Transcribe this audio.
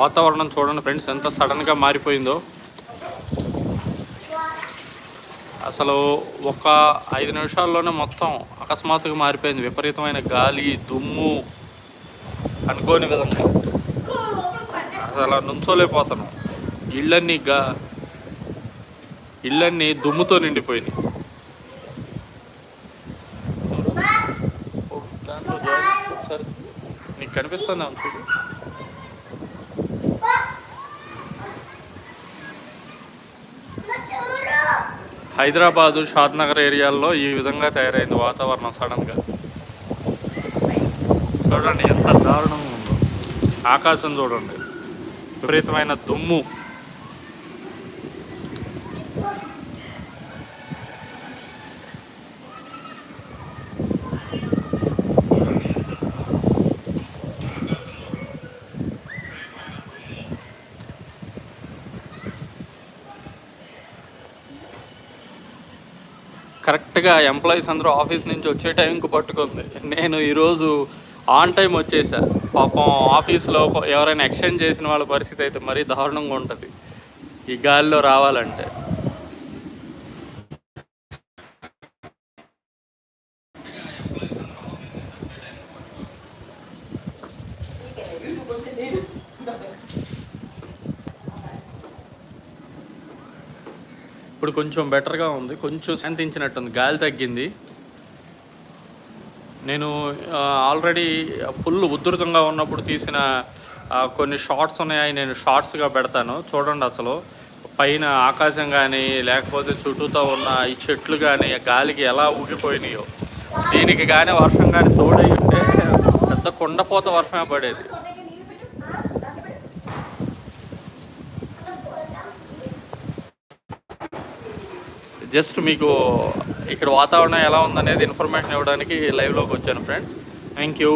వాతావరణం చూడండి ఫ్రెండ్స్ ఎంత సడన్గా మారిపోయిందో. అసలు ఒక ఐదు నిమిషాల్లోనే మొత్తం అకస్మాత్తుగా మారిపోయింది. విపరీతమైన గాలి దుమ్ము అనుకోని విధంగా. అసలు అలా నుంచోలేకపోతున్నాం ఇళ్ళన్నీ గా ఇళ్ళన్నీ దుమ్ముతో నిండిపోయినాయి. సరే నీకు కనిపిస్తుంది? అనుకుంటుంది హైదరాబాదు షాద్ నగర్ ఏరియాల్లో ఈ విధంగా తయారైంది వాతావరణం సడన్గా. చూడండి ఎంత దారుణంగా ఉందో. ఆకాశం చూడండి. విపరీతమైన దుమ్ము. కరెక్ట్గా ఎంప్లాయీస్ అందరూ ఆఫీస్ నుంచి వచ్చే టైంకి పట్టుకుంది. నేను ఈరోజు ఆన్ టైం వచ్చేసా. పాపం ఆఫీస్లో ఎవరైనా ఎక్స్టెండ్ చేసిన వాళ్ళ పరిస్థితి అయితే మరీ దారుణంగా ఉంటుంది. ఈ గాలిలో రావాలంటే. ఇప్పుడు కొంచెం బెటర్గా ఉంది. కొంచెం శాంతించినట్టుంది గాలి తగ్గింది. నేను ఆల్రెడీ ఫుల్ ఉధృతంగా ఉన్నప్పుడు తీసిన కొన్ని షార్ట్స్ ఉన్నాయి నేను షార్ట్స్గా పెడతాను. చూడండి అసలు. పైన ఆకాశం కానీ లేకపోతే చుట్టూతో ఉన్న ఈ చెట్లు కానీ గాలికి ఎలా ఊగిపోయినాయో. దీనికి కానీ వర్షం కానీ తోడై ఉంటే పెద్ద కొండపోత వర్షమే పడేది. జస్ట్ మీకు ఇక్కడ వాతావరణం ఎలా ఉందనేది ఇన్ఫర్మేషన్ ఇవ్వడానికి లైవ్లోకి వచ్చాను ఫ్రెండ్స్ థ్యాంక్ యూ